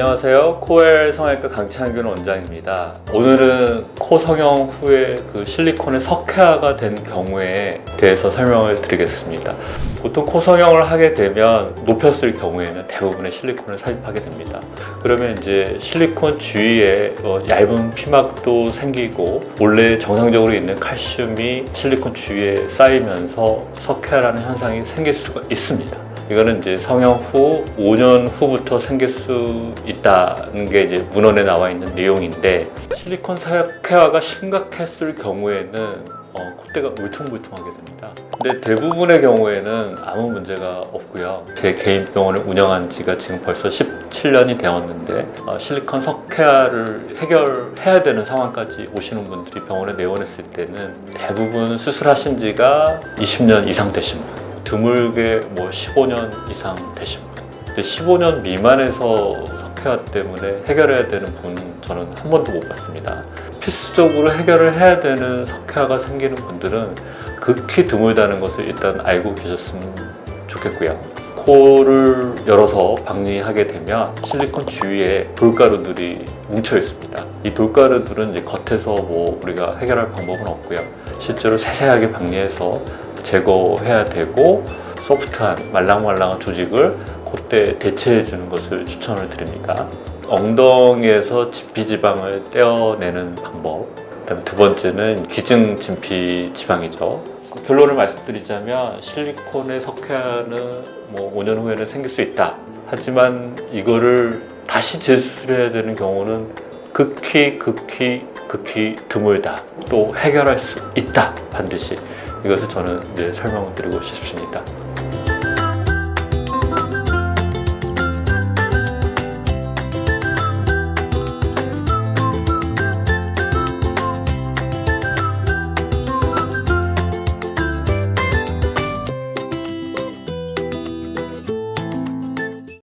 안녕하세요. 코엘 성형외과 강창균 원장입니다. 오늘은 코 성형 후에 그 실리콘의 석회화가 된 경우에 대해서 설명을 드리겠습니다. 보통 코 성형을 하게 되면 높였을 경우에는 대부분의 실리콘을 삽입하게 됩니다. 그러면 이제 실리콘 주위에 어, 얇은 피막도 생기고 원래 정상적으로 있는 칼슘이 실리콘 주위에 쌓이면서 석회화라는 현상이 생길 수가 있습니다. 이거는 이제 성형 후 5년 후부터 생길 수 있다는 게 이제 문헌에 나와 있는 내용인데 실리콘 석회화가 심각했을 경우에는 어, 콧대가 울퉁불퉁하게 됩니다. 근데 대부분의 경우에는 아무 문제가 없고요. 제 개인 병원을 운영한 지가 지금 벌써 17년이 되었는데 어, 실리콘 석회화를 해결해야 되는 상황까지 오시는 분들이 병원에 내원했을 때는 대부분 수술하신 지가 20년 이상 되신 분. 드물게 뭐 15년 이상 되신 분. 근데 15년 미만에서 석회화 때문에 해결해야 되는 분 저는 한 번도 못 봤습니다. 필수적으로 해결을 해야 되는 석회화가 생기는 분들은 극히 드물다는 것을 일단 알고 계셨으면 좋겠고요. 코를 열어서 박리하게 되면 실리콘 주위에 돌가루들이 뭉쳐 있습니다. 이 돌가루들은 이제 겉에서 뭐 우리가 해결할 방법은 없고요. 실제로 세세하게 박리해서 제거해야 되고 소프트한 말랑말랑한 조직을 그때 대체해 주는 것을 추천을 드립니다. 엉덩이에서 진피지방을 떼어내는 방법. 그다음 두 번째는 기증 진피 지방이죠. 그 결론을 말씀드리자면 실리콘의 석회화는 뭐 5년 후에는 생길 수 있다. 하지만 이거를 다시 재수술해야 되는 경우는 극히 극히 극히 드물다. 또 해결할 수 있다. 반드시 이것을 저는 이제 설명을 드리고 싶습니다.